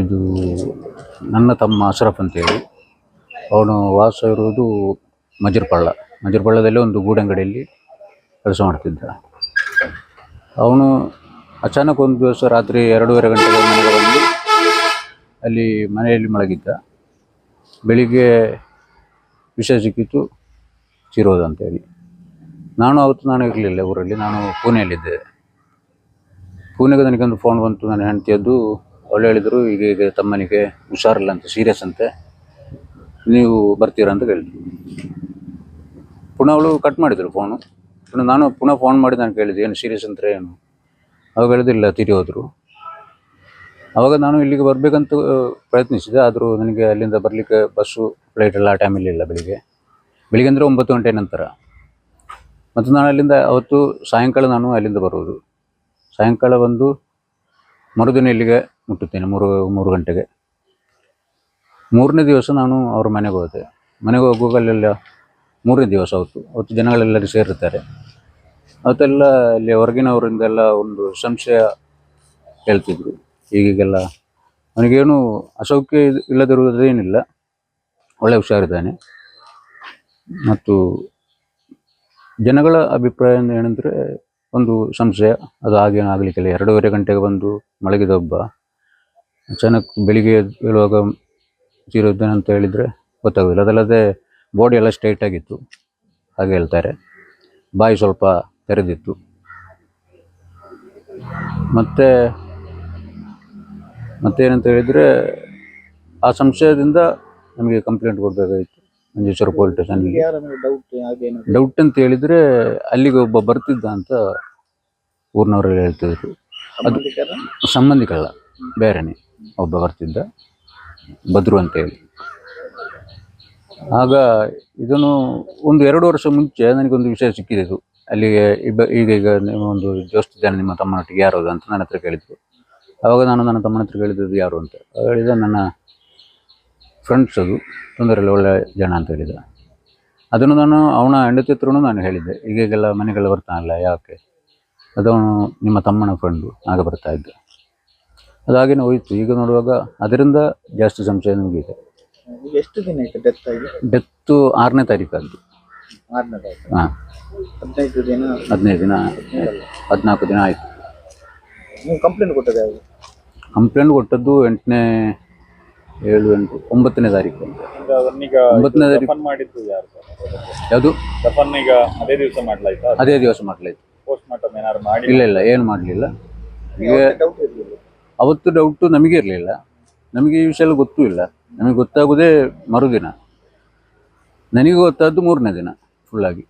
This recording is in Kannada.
ಇದು ನನ್ನ ತಮ್ಮ ಅಶ್ರಫ್ ಅಂತೇಳಿ. ಅವನು ವಾಸ ಇರುವುದು ಮಜರ್ಪಳ್ಳ. ಮಜರ್ಪಳ್ಳದಲ್ಲಿ ಒಂದು ಗೂಡಂಗಡಿಯಲ್ಲಿ ಕೆಲಸ ಮಾಡ್ತಿದ್ದ. ಅವನು ಅಚಾನಕ್ ಒಂದು ದಿವಸ ರಾತ್ರಿ ಎರಡೂವರೆ ಗಂಟೆಗೆ ಮನೆಗೆ ಬಂದು ಅಲ್ಲಿ ಮನೆಯಲ್ಲಿ ಮಲಗಿದ್ದ. ಬೆಳಿಗ್ಗೆ ವಿಷಯ ಸಿಕ್ಕಿತ್ತು ಚಿರೋದು ಅಂತೇಳಿ. ನಾನು ಅವತ್ತು ನಾನು ಇರಲಿಲ್ಲ ಊರಲ್ಲಿ, ನಾನು ಪುಣೆಯಲ್ಲಿದ್ದೆ. ಪುಣೆಗೆ ನನಗೊಂದು ಫೋನ್ ಬಂತು, ನನ್ನ ಹೆಂಡತಿಯದ್ದು ಅವಳು ಹೇಳಿದರು, ಈಗ ಈಗ ತಮ್ಮನಿಗೆ ಹುಷಾರಿಲ್ಲ ಅಂತ ಸೀರಿಯಸ್ ಅಂತೆ. ನೀವು ಬರ್ತೀರಾ ಅಂತ ಕೇಳಿದ್ರು. ಪುನಃ ಅವಳು ಕಟ್ ಮಾಡಿದರು ಫೋನು ಪುನಃ ನಾನು ಪುನಃ ಫೋನ್ ಮಾಡಿ ನಾನು ಕೇಳಿದೆ ಏನು ಸೀರಿಯಸ್ ಅಂತ ಏನು? ಅವಾಗ ಹೇಳಿದಿಲ್ಲ ತಿರಿ ಹೋದರು. ಆವಾಗ ನಾನು ಇಲ್ಲಿಗೆ ಬರಬೇಕಂತ ಪ್ರಯತ್ನಿಸಿದೆ, ಆದರೂ ನನಗೆ ಅಲ್ಲಿಂದ ಬರಲಿಕ್ಕೆ ಬಸ್ಸು ಫ್ಲೈಟ್ ಎಲ್ಲ ಆ ಟೈಮಲ್ಲಿ ಇಲ್ಲ ಬೆಳಿಗ್ಗೆ. ಬೆಳಿಗ್ಗೆ ಅಂದರೆ ಒಂಬತ್ತು ಗಂಟೆ ನಂತರ. ಮತ್ತು ನಾನು ಅಲ್ಲಿಂದ ಅವತ್ತು ಸಾಯಂಕಾಲ ನಾನು ಅಲ್ಲಿಂದ ಬರುವುದು ಸಾಯಂಕಾಲ ಬಂದು ಮರುದಿನ ಇಲ್ಲಿಗೆ ಮುಟ್ಟುತ್ತೇನೆ, ಮೂರು ಮೂರು ಗಂಟೆಗೆ. ಮೂರನೇ ದಿವಸ ನಾನು ಅವ್ರ ಮನೆಗೆ ಹೋದೆ. ಮನೆಗೆ ಹೋಗುವಾಗಲೆಲ್ಲ ಮೂರನೇ ದಿವಸ ಅವತ್ತು ಅವತ್ತು ಜನಗಳೆಲ್ಲರೂ ಸೇರಿರ್ತಾರೆ. ಅವತ್ತೆಲ್ಲ ಇಲ್ಲಿ ಹೊರಗಿನವರಿಂದೆಲ್ಲ ಒಂದು ಸಂಶಯ ಹೇಳ್ತಿದ್ರು. ಈಗೀಗೆಲ್ಲ ಅವನಿಗೇನು ಅಸೌಖ್ಯ ಇಲ್ಲದಿರುವುದೇನಿಲ್ಲ ಒಳ್ಳೆ ಹುಷಾರಿದ್ದಾನೆ. ಮತ್ತು ಜನಗಳ ಅಭಿಪ್ರಾಯ ಏನಂದರೆ, ಒಂದು ಸಂಶಯ, ಅದು ಹಾಗೇನು ಆಗಲಿಕ್ಕಿಲ್ಲ. ಎರಡೂವರೆ ಗಂಟೆಗೆ ಬಂದು ಮಲಗಿದ ಒಬ್ಬ ಅಚಾನಕ್ ಬೆಳಿಗ್ಗೆ ಎದ್ದು ಹೇಳುವಾಗ ತೀರಿದ್ದಾನೆ ಅಂತ ಹೇಳಿದರೆ ಗೊತ್ತಾಗೋದಿಲ್ಲ. ಅದಲ್ಲದೆ ಬಾಡಿ ಎಲ್ಲ ಸ್ಟ್ರೈಟ್ ಆಗಿತ್ತು. ಹಾಗೆ ಹೇಳ್ತಾರೆ. ಬಾಯಿ ಸ್ವಲ್ಪ ತೆರೆದಿತ್ತು. ಮತ್ತು ಮತ್ತೇನಂತ ಹೇಳಿದರೆ ಆ ಸಂಶಯದಿಂದ ನಮಗೆ ಕಂಪ್ಲೇಂಟ್ ಕೊಡಬೇಕಾಗಿತ್ತು. ಮಂಜೇಶ್ವರ ಪೊಲೀಸ್ ಸ್ಟೇಷನ್ಗೆ ಡೌಟ್ ಅಂತ ಹೇಳಿದರೆ ಅಲ್ಲಿಗೆ ಒಬ್ಬ ಬರ್ತಿದ್ದ ಅಂತ ಊರಿನವರೆಲ್ಲ ಹೇಳ್ತಿದ್ರು. ಅದು ಸಂಬಂಧಿಕಲ್ಲ ಬೇರೆನೆ. ಒಬ್ಬ ಬರ್ತಿದ್ದ. ಬದ್ರು ಅಂತೇಳಿ ಆಗ ಇದನ್ನು ಒಂದು ಎರಡು ವರ್ಷ ಮುಂಚೆ ನನಗೊಂದು ವಿಷಯ ಸಿಕ್ಕಿದ್ದು. ಅಲ್ಲಿಗೆ ಇಬ್ಬ, ಈಗ ಈಗ ಒಂದು ಜೋಸ್ತಿ ಜನ ನಿಮ್ಮ ತಮ್ಮನೊಟ್ಟಿಗೆ ಯಾರು ಅಂತ ನನ್ನ ಹತ್ರ ಕೇಳಿದ್ರು. ಆವಾಗ ನಾನು ನನ್ನ ತಮ್ಮನ ಹತ್ರ ಕೇಳಿದ್ದು ಯಾರು ಅಂತ. ಹೇಳಿದ ನನ್ನ ಫ್ರೆಂಡ್ಸ್ ಅದು ತೊಂದರೆ ಇಲ್ಲ ಒಳ್ಳೆ ಜನ ಅಂತ ಹೇಳಿದ. ಅದನ್ನು ನಾನು ಅವನ ಹೆಂಡತಿ ಹತ್ರನೂ ನಾನು ಹೇಳಿದ್ದೆ. ಈಗೀಗೆಲ್ಲ ಮನೆಗೆಲ್ಲ ಬರ್ತಾನಲ್ಲ, ಯಾಕೆ? ಅದವನು ನಿಮ್ಮ ತಮ್ಮನ ಫ್ರೆಂಡು ಆಗ ಬರ್ತಾ ಇದ್ದ. ಅದಾಗೇನೆ ಹೋಯ್ತು ಈಗ ನೋಡುವಾಗ ಅದರಿಂದ ಜಾಸ್ತಿ ಸಂಶಯ ನಮಗಿದೆ ಈಗ ಎಷ್ಟು ದಿನ ಆಯ್ತು ಡೆತ್ ಆಗಿ? ಡೆತ್ತು ಆರನೇ ತಾರೀಕದ್ದು. ಆರನೇ ತಾರೀಕು. ಹಾಂ. ಹದಿನೈದು ದಿನ. ಹದಿನೈದು ದಿನ ಹದಿನಾಲ್ಕು ದಿನ ಆಯಿತು. ನೀವು ಕಂಪ್ಲೇಂಟ್ ಕೊಟ್ಟದ್ದು ಯಾವುದು? ಕಂಪ್ಲೇಂಟ್ ಕೊಟ್ಟದ್ದು ಎಂಟನೇ ಏಳು ಎಂಟು ಒಂಬತ್ತನೇ ತಾರೀಕು ಒಂಬತ್ತನೇ ತಾರೀಕು. ದಫನ್ ಮಾಡಿದ್ದು ಯಾರು ಯಾವುದು? ದಫನ್ ಈಗ ಅದೇ ದಿವಸ ಮಾಡ್ಲಾಯ್ತಾ? ಅದೇ ದಿವಸ ಮಾಡಲಾಯ್ತು. ಪೋಸ್ಟ್ ಮಾರ್ಟಮ್ ಏನಾದ್ರು ಮಾಡಿ ಇಲ್ಲ ಇಲ್ಲ ಏನು ಮಾಡಲಿಲ್ಲ. ಈಗ ಡೌಟ್ ಇರಲಿಲ್ಲ. ಅವತ್ತು ಡೌಟು ನಮಗೆ ಇರಲಿಲ್ಲ. ನಮಗೆ ಈ ವಿಷಯ ಗೊತ್ತೂ ಇಲ್ಲ. ನಮಗೆ ಗೊತ್ತಾಗೋದೇ ಮರುದಿನ. ನನಗೆ ಗೊತ್ತಾದ್ದು ಮೂರನೇ ದಿನ ಫುಲ್ಲಾಗಿ